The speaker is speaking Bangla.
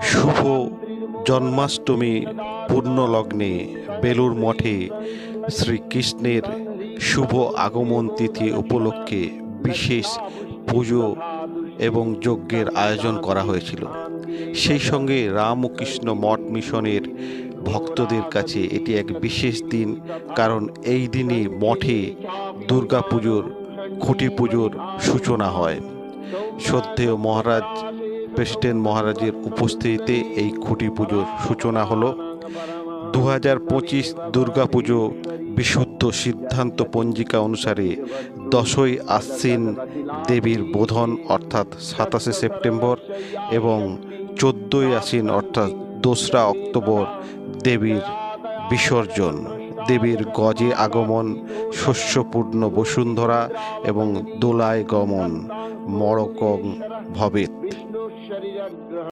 শুভ জন্মাষ্টমী পূর্ণলগ্নে বেলুর মঠে শ্রীকৃষ্ণের শুভ আগমন তিথি উপলক্ষে বিশেষ পুজো এবং যজ্ঞের আয়োজন করা হয়েছিল। সেই সঙ্গে রাম ও কৃষ্ণ মঠ মিশনের ভক্তদের কাছে এটি এক বিশেষ দিন, কারণ এই দিনে মঠে দুর্গাপুজোর খুঁটি পুজোর সূচনা হয়। শ্রদ্ধেয় মহারাজ প্রেসিডেন্ট মহারাজের উপস্থিতিতে এই খুঁটি পুজোর সূচনা হলো। দু হাজার পঁচিশ দুর্গাপুজো বিশুদ্ধ সিদ্ধান্ত পঞ্জিকা অনুসারে দশই আশ্বিন দেবীর বোধন, অর্থাৎ সাতাশে সেপ্টেম্বর, এবং চোদ্দোই আশ্বিন, অর্থাৎ দোসরা অক্টোবর, দেবীর বিসর্জন। দেবীর গজে আগমন, শস্যপূর্ণ বসুন্ধরা এবং দোলায় গমন, মরকং ভবেত শরীরাগ্রহ